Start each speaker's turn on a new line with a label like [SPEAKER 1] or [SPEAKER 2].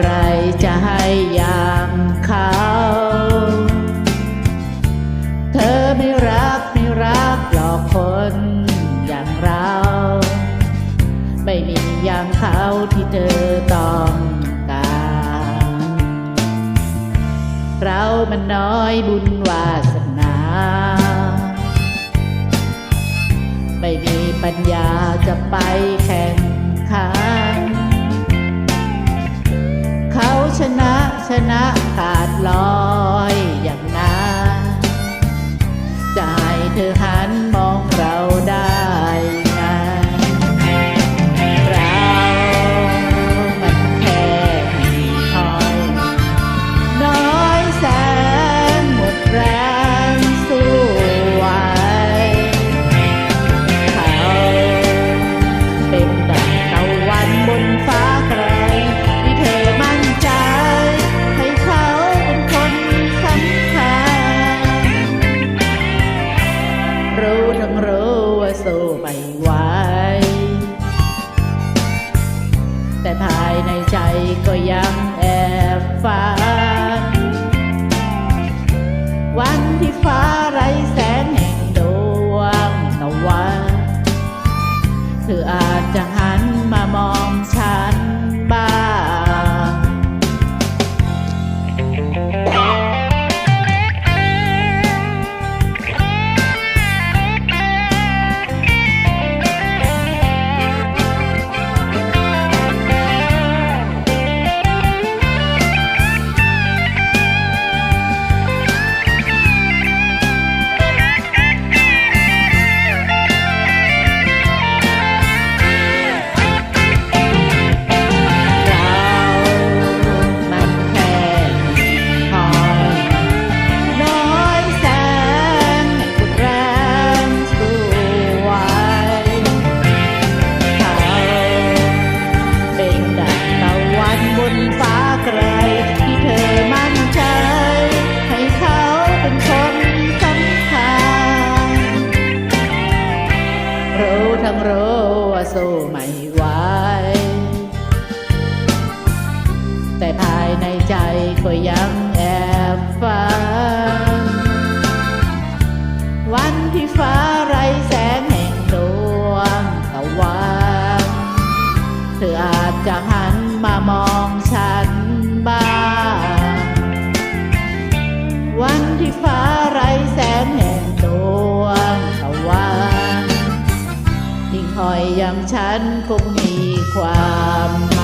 [SPEAKER 1] ไรจะให้อย่างเขา เธอไม่รักไม่รักหลอกคนอย่างเรา ไม่มีอย่างเขาที่เธอต้องการ เรามันน้อยบุญวาสนา ไม่มีปัญญาจะไป รู้ทั้งรู้ว่าสู้ไม่ไหวแต่ภายในใจก็ยังแอบฝันาย แต่ภายในใจก็ยังแอบฝัน วันที่ฟ้าไรแสงแห่งดวงตะวันเธออาจจะหา วันยิ่งคอยอย่างฉันคงมีความ